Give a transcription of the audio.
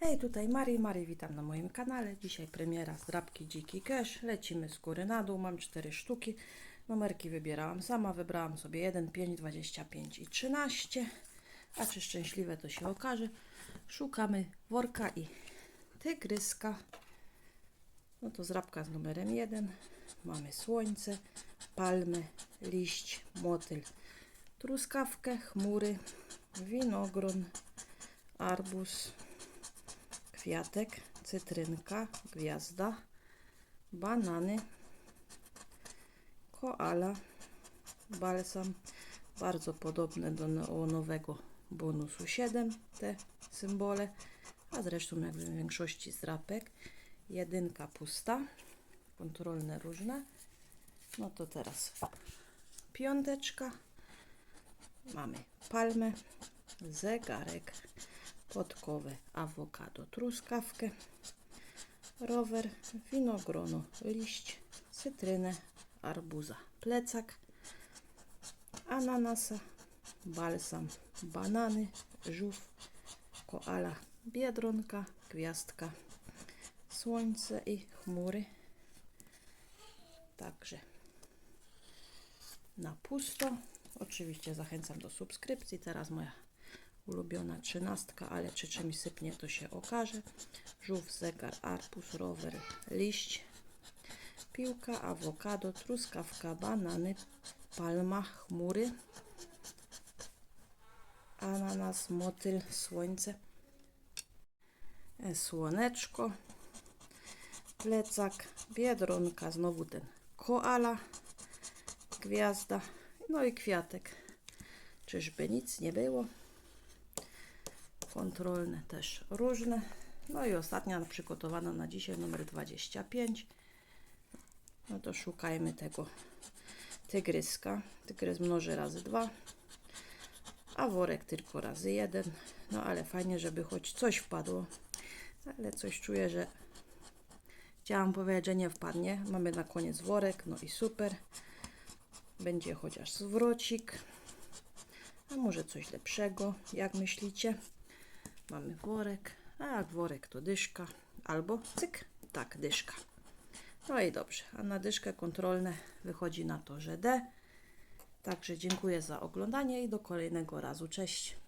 Hej, tutaj Mari, Mari, witam na moim kanale. Dzisiaj premiera zdrabki Dziki Cash. Lecimy z góry na dół, mam cztery sztuki. Numerki wybierałam sama, wybrałam sobie 1, 5, 25 i 13. A czy szczęśliwe to się okaże. Szukamy worka i tygryska. No to zrabka z numerem 1. Mamy słońce, palmy, liść, motyl, truskawkę, chmury, winogron, arbuz, kwiatek, cytrynka, gwiazda, banany, koala, balsam, bardzo podobne do neonowego bonusu 7, te symbole, a zresztą jak w większości zdrapek, jedynka pusta, kontrolne różne, no to teraz piąteczka, mamy palmę, zegarek, podkowę, awokado, truskawkę, rower, winogrono, liść, cytrynę, arbuza, plecak, ananasa, balsam, banany, żółw, koala, biedronka, gwiazdka, słońce i chmury. Także na pusto. Oczywiście zachęcam do subskrypcji. Teraz moja ulubiona trzynastka, ale czy czymś sypnie to się okaże. Żółw, zegar, arbuz, rower, liść, piłka, awokado, truskawka, banany, palma, chmury, ananas, motyl, słońce, e, słoneczko, plecak, biedronka, znowu ten koala, gwiazda, no i kwiatek. Czyżby nic nie było? Kontrolne też różne. No i ostatnia przygotowana na dzisiaj numer 25. No to szukajmy tego tygryska. Tygrys mnoży razy dwa, a worek tylko razy jeden. No ale fajnie, żeby choć coś wpadło. Ale coś czuję, że chciałam powiedzieć, że nie wpadnie. Mamy na koniec worek, no i super. Będzie chociaż zwrocik. A może coś lepszego, jak myślicie? Mamy worek, a worek to dyszka, albo cyk, tak, dyszka. No i dobrze, a na dyszkę kontrolne wychodzi na to, że D. Także dziękuję za oglądanie i do kolejnego razu. Cześć!